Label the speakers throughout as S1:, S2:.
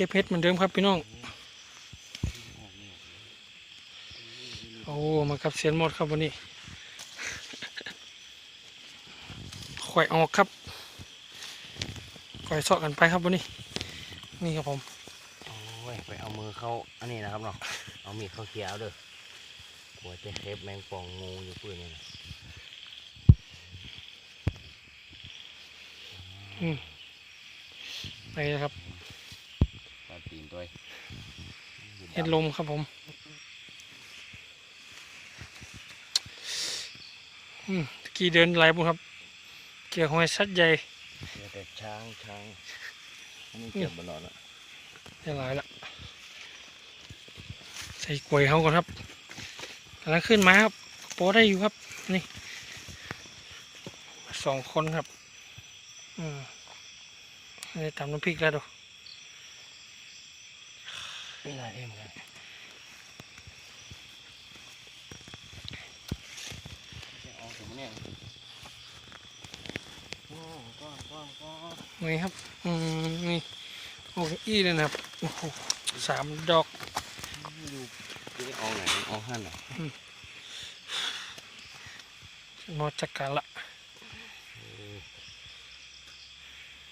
S1: ก็บเห็ดเหมือนเดิมครับพี่น้อง โอ้ มากับเสียนหมดครับวันนี้ข่อยออกครับข่อยเสาะกันไปครับวันนี้ นี่ครับผม
S2: โอ้ย ไปเอามือเข้าอันนี้นะครับเนาะ เอามีดเข้าเคี้ยวเด้อหัวจะเคบแมงป่องงูอยู่ปืนนี่นะ
S1: ไปเลยครับ
S2: ปลาตีนตัว
S1: เห็ดลมครับผมอืมตะกี้เดินไหลบุญครับ เกี่ยวหอยสัดใหญ่
S2: เจอแต่ช้างช้างอันนี้เก็บบนนอนอะ
S1: ได้หลายละใส่กล้วยเขาก่อนครับกำลังขึ้นมาครับโปได้อยู่ครับ นี่สองคนครับ อืมอันนี้ตำน้ำพริกแล้วดู
S2: ไม่ไรเอ็มกันออกถึงเนี่ยโอ้ก้อนก้อนก้อน
S1: นี่ครับ อืม นี่โอ้อีเลยนะครับ โอ้โหสามดอก
S2: อยู่ที่เอาไหนเอาหั่นเหรอ
S1: นอกจากกันละ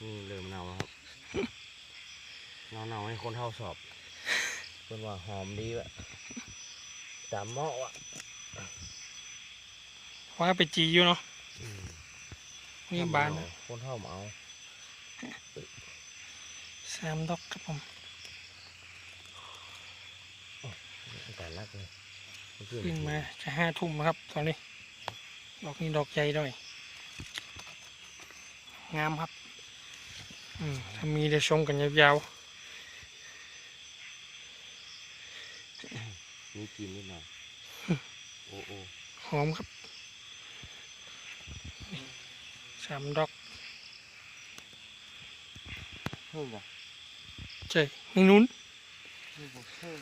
S2: นี่เริ่มเน่าแล้วครับเน่าเน่าๆให้คนเท่าสอบ เพื่อนว่าหอมดีวะจำเหมาะวะ
S1: ว่าไปจีอยู่เนาะนี่บาน
S2: เอคนเท่ามาเอา
S1: สามดอกครับผม
S2: แต่รักเลย
S1: ขึ้นมาจะห้าทุ่มแล้วครับตอนนี้ ดอกนี้ดอกใหญ่ด้วยงามครับอืมถ้ามีได้ชมกันยาว
S2: มีกินนิดหน่อยโอ้โอ้
S1: ๆหอมครับนี่สามดอก
S2: เพิ่มป่ะ
S1: ใช่นี่นู้น
S2: เพิ่มป่ะเพิ่ม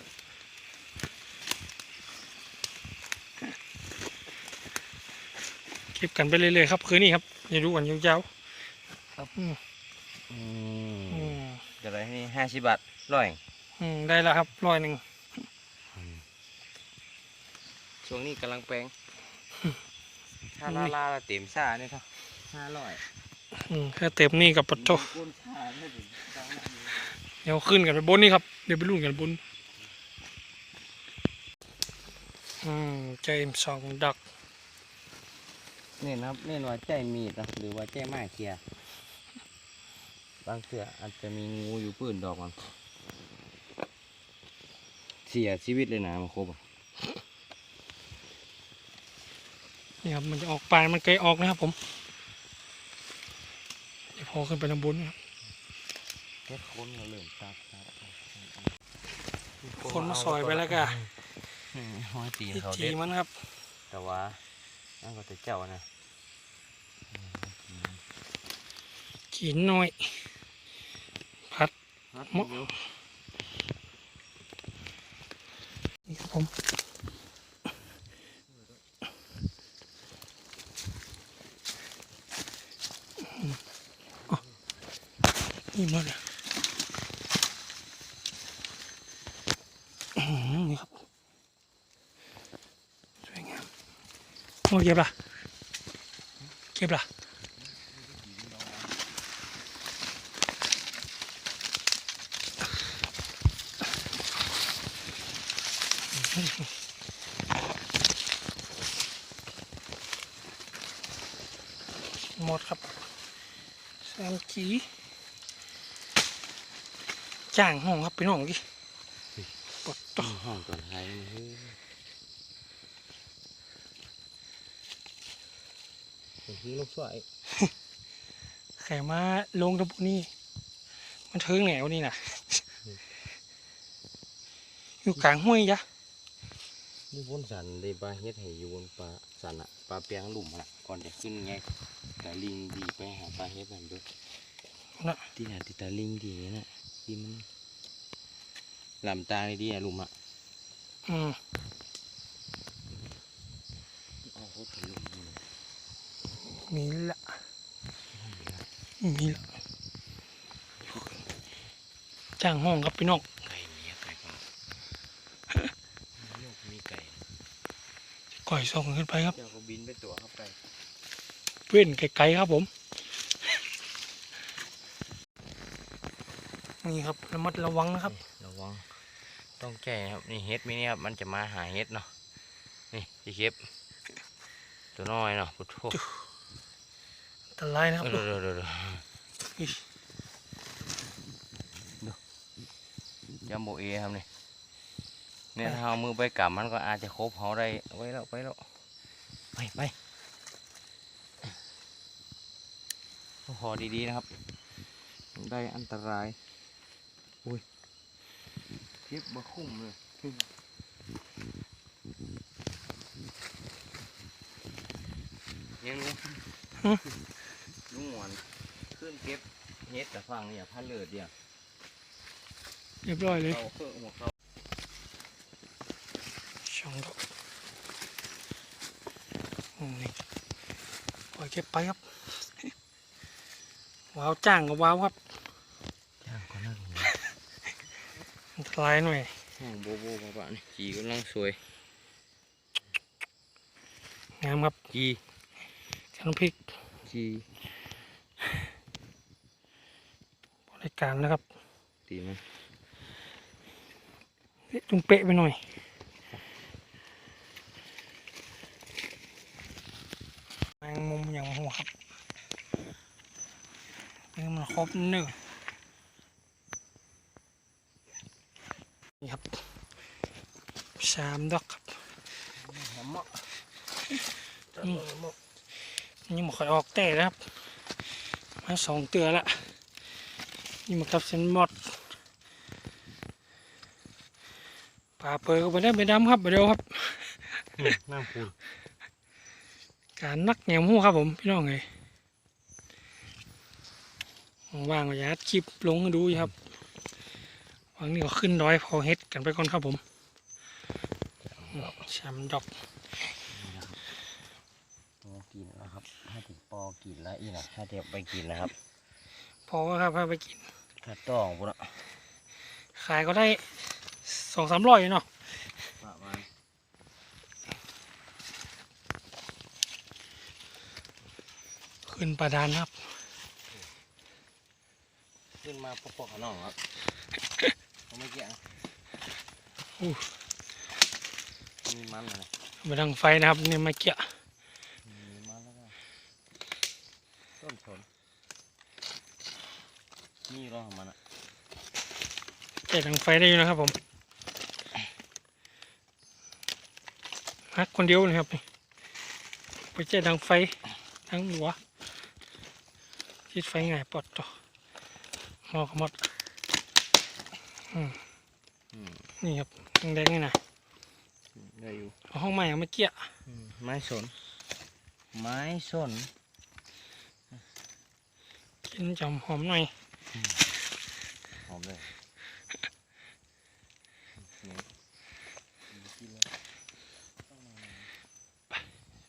S1: เก็บกันไปเรื่อยๆครับ คืนนี้ครับอย่าดูกันยาวๆอืม
S2: อื
S1: อื
S2: ม
S1: ม
S2: จะได้ให้ห้าสิบบาทร้อย
S1: อืมได้แล้วครับร้อยหนึ่ง
S2: ช่วงนี้กำลังแปลงถ้าลาลาแล้วเต็มซ่าเนี่ยครับห้าร้อย
S1: อืมแค่เต็มนี่กับปะโต
S2: ก้นซ่าไม่ถึงสองนาที
S1: เดี๋ยวขึ้นกันไปบนนี่ครับ เดี๋ยวไปลุ่นกันบนอืมเจมสองดอก
S2: นี่นะครับเน่นว่าใจมีดนะหรือว่าใจไม้เคียบางเสืออาจจะมีงูอยู่ปืนดอกมันเสียชีวิตเลยนะมันครบอะ
S1: นี่ครับมันจะออกปลายมันไกลออกนะครับผมเดี๋ยวพอขึ้นไปทางบนนะครับ
S2: แค่คนเริ่มตัดตัด
S1: คนมาซอยไปแล้วก็
S2: ห้อยตีน
S1: ที่
S2: เขาเด็ด
S1: มันครับ
S2: แต่ว่านั่นก็จะเจ้านะ
S1: กินหน่อย พัดมดนี่ครับผม นี่หมดเลยอื้อหือนี่ครับ สวยงามโอ้เก็บละเก็บละหมดครับสามจี จ้างห้องครับไปน้องดิปดต่อ
S2: ห้องตอนท้ายมันเฮ้ยเป็นที่ลูกสวย
S1: แขมาลงตะบุนี่มันเทิงแหนวนี่นะอยู่กลางห้วยยะ
S2: นี่บนสันได้ปลาเฮ็ดให้อยู่บนปลาสันอะปลาเปียงหลุมอะก่อนจะขึ้นไงแต่ลิงดีไปหาปลาเฮ็ดนั่นด้วย
S1: น่ะ
S2: ที่ไหนที่ตาลิงดีนะ ที่มันลำตาดีอะหลุมอะ
S1: อืม
S2: เอาเขาถลุมนี่นะ
S1: มีละมีละใจจ้างห้องครับพี่น้อง
S2: ไก่มีไก่ปลาลูกมีไก่
S1: ก่อยส่งขึ้นไปครับ
S2: เจ้าก็บินไปตัวครับไก่
S1: เว้นไกลๆครับผม นี่ครับระมัดระวังนะครับ
S2: ระวัง ต้องแก้นะครับนี่เฮ็ดมินี่ครับมันจะมาหาเฮ็ดเนาะนี่พี่เก็บตัวน้อยเนาะพุทโธ
S1: อันตรายนะครับ
S2: เดี๋ยวเดี๋ยวเดี๋ยวเดี๋ยว
S1: อิ๊ย
S2: ยัมโบเอครับนี่เนี่ยถ้าเอามือไปกลับมันก็อาจจะครบเขาได้ไว้แล้วไปแล้วไปไปพอดีๆนะครับ ได้อันตราย อุ้ยเก็บบะคุ้มเลยยังลุงลุงหวานขึ้นเก็บเฮ็ดแต่ฟังเนี่ยพันเลือดเดียว
S1: เรียบร้อยเลย
S2: เขาเครื่องหัวเขา
S1: ช่องดอกอืมนี่ปล่อยเก็บไปครับว้าวจ้างก็ว้าวครับ
S2: จ้างก็นั่ง
S1: อันตรายหน่อย
S2: ห้องโบโบปะปะนี่จีกำลังสวย
S1: งามครับ
S2: จี
S1: จันพริก
S2: จี
S1: บริการนะครับ
S2: ตีมัน
S1: เอ๊ะจุงเป๊ะไปหน่อยแมงมุมอย่างหัวครับนี่มันครบเนื้อ นี่ครับสามดอกครับ
S2: หอมมะ
S1: อืมยังไม่ค่อยออกแต่นะครับ มาสองเตือละนี่มากับเซนมอดปลาเปิดก็ไปได้ไปดำครับไปเดียวครับ
S2: น้ำปูน
S1: การนักแหนมหูครับผมพี่น้องเลยว่างๆก็อยาอัดคลิปลงให้ดูอยู่ครับ วันนี้ก็ขึ้นดอยพอเฮ็ดกันไปก่อนครับผมแชมป์ดอก
S2: ปอกินนะครับถ้าถึงปอกินแล้วอีนะถ้าเดี๋ยวไปกินนะครับ
S1: พอครับพาไปกิน
S2: ถ้าต้องปุ๊นะ
S1: ขายก็ได้สองสามร้อยเนาะ
S2: ประมาณ
S1: ขึ้นประดานครับ
S2: ขึ้นมาปอกๆข้างนอกครับเขา ไม่เกี่ยง
S1: อู้
S2: มีมันอะไร
S1: มาดังไฟนะครับเนี่ยมาเกี่ย
S2: มีมันแล้วก็ต้นสนนี่รอของมันอะ
S1: แก่ดังไฟได้อยู่นะครับผมฮักคนเดียวเลยครับนี่ไปแก่ดังไฟทั้งหัวคิดไฟง่ายปลอดต่อหอกหมด
S2: อืม
S1: นี่ครับแดงๆนี่นะ
S2: ได้อยู่
S1: เอาห้องใหม่เอามาเกี่ย
S2: อืมไม้สน ไม้สน
S1: กินจอมหอมหน่อย
S2: หอมเลยนี่กินแล้ว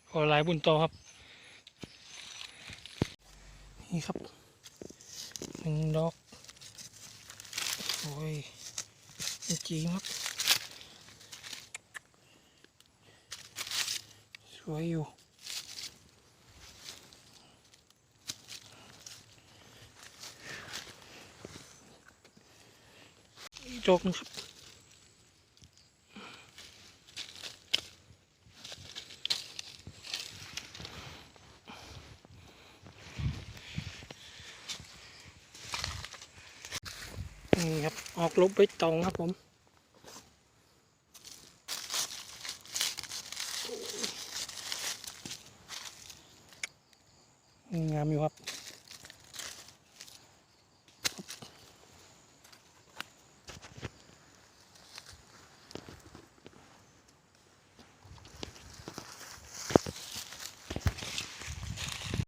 S1: พอหลายบุญโตครับ นี่ครับหนึ่งดอก โอ้ย จริงๆครับ สวยอยู่อีกนะครับ นี่ครับ ออกลบไปตองครับผมงามอยู่ครับ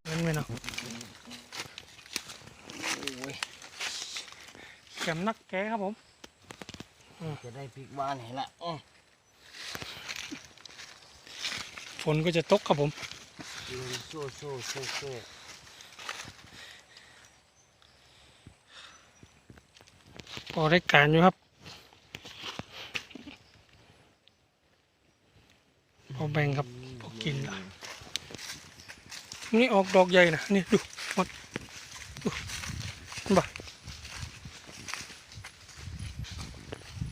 S1: นั่นไหมเนาะ
S2: โอ้ย
S1: แกมนักแกครับผม
S2: จะได้พริกบ้านเห็นละอ้อ
S1: ฝนก็จะตกครับผม
S2: ยิงโซ่โซ่โซ่โซ่
S1: พอได้การอยู่ครับ พอแบ่งครับ พอกินละนี่ออกดอกใหญ่นะนี่ดูหมดดูเห็นปะ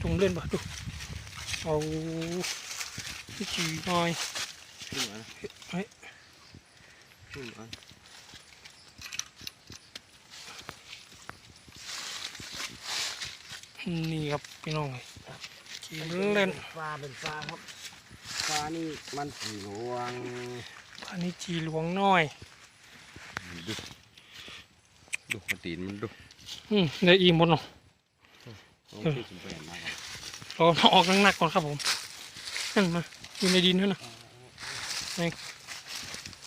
S1: จุง เล่นปะดูเอาพี่จีหน่อย
S2: ขึ้นมา
S1: เฮ้ย
S2: ขึ้นมา
S1: นี่ครับพี่น้องจีเล่น
S2: ปลาเป็นปลาครับปลานี่มันสีหลวง
S1: อันนี้จีหลวงน้อย
S2: ดูดูมันตีนมันดู
S1: อืมได้อีหมดเนาะ
S2: โอ้ที่สุดแปลนมากค รับ
S1: เราเอาออกหนักๆก่อนครับผมนั่นมาอยู่ในดินนั่นนะนี่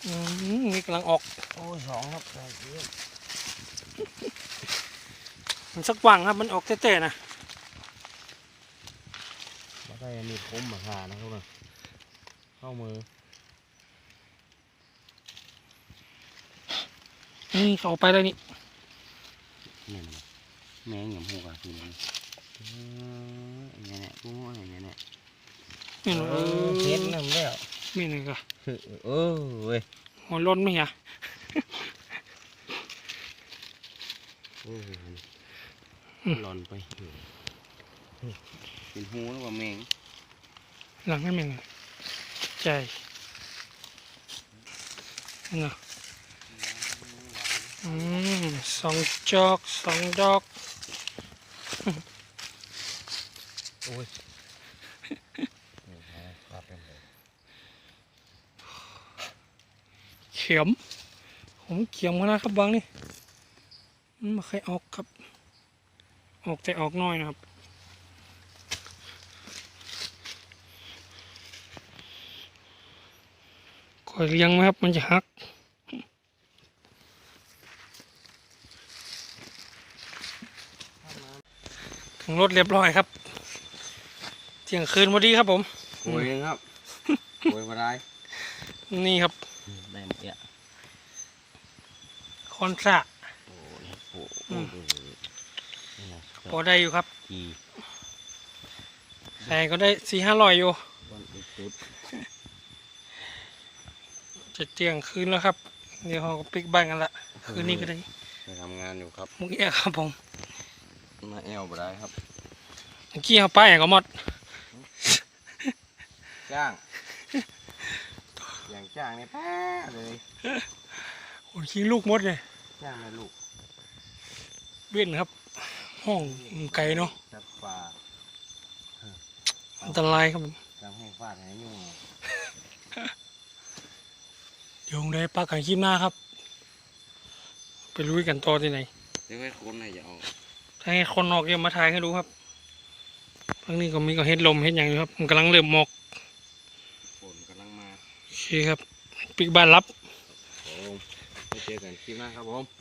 S1: อืมนี่กำลังออก
S2: โอ้ยสองครับได้เยอะ
S1: มันสักว่างครับมันออกเต้ๆนะ
S2: แล้วก็ยังมีคมมาหานะครับนะเข้ามือ
S1: นี่เขาเอาไปแล้วนี่
S2: นี่นแมงหยำหูกอะทีนี้เอออย่างเงี้ยเนี่ยกูอย่างเงี้ยเนี่ย
S1: นี่นะเออ
S2: เห็นน้ำแล้ว
S1: นี่นี่ก็
S2: เออเว้ย
S1: หัวล้นไหมฮะ
S2: โอ้โหหลอนไปเป็นหูแล้วว่าแมง
S1: หลังให้มันใจนี่นะอืมสองจอกสองดอก
S2: โอ้ยครับเป็นเลย
S1: เข็มผมเขียมมานะครับบางนี่มันไมาเคยออกครับ ออกแต่ออกน้อยนะครับคอยเลี้ยงไหมครับมันจะหักถึงรถเรียบร้อยครับเที่ยงคืนพอดีครับผม
S2: โอ้ยครับโอ้ยมาได้
S1: นี่ครับ
S2: ได้หมดเนี่ย
S1: คอนซ่า
S2: โอ้ยโอ้
S1: อืม
S2: โหนี่นะ
S1: พอได้อยู่ครับ
S2: ที
S1: ใส่ก็ได้สี่ห้าร้อยอยู่
S2: บนอีกจุด
S1: จะเที่ยงคืนแล้วครับ เดี๋ยวเราก็ปิกบ้านกันละคืนนี้ก็ได้
S2: ไปทำงานอยู่ครับ
S1: มุกเอี้ยครับผม
S2: มาแอลมาได้ครับ
S1: เมื่อกี้เขาไปอย่างก็หมด
S2: จ้างอย่างจ้างนี่แพ้เลย
S1: โอ้ยขี้ลูกหมดเลย
S2: จ้างแม่ลูก
S1: เว้นครับ ห้องไกลเนาะ
S2: จับปลา
S1: อันตรายครับผม
S2: จำให้ฟาดให้ยุ่ง
S1: เดี๋ยวได้ปลากันคลิปหน้าครับ ไปลุยกันต่อที่ไหน
S2: เดี๋ยวให้คนให้อย่าเอา
S1: ถ้าให้คนนอกเดี๋ยวมาถ่ายให้ดูครับทางนี้ก็มีก็เฮ็ดลมเฮ็ดอย่างอยู่ครับมันกำลังเริ่มหมอก
S2: ฝนกำลังมา
S1: โอ เคครับ ปิกบ้านรับ
S2: ผมไปเจอกันคลิปหน้าครับผม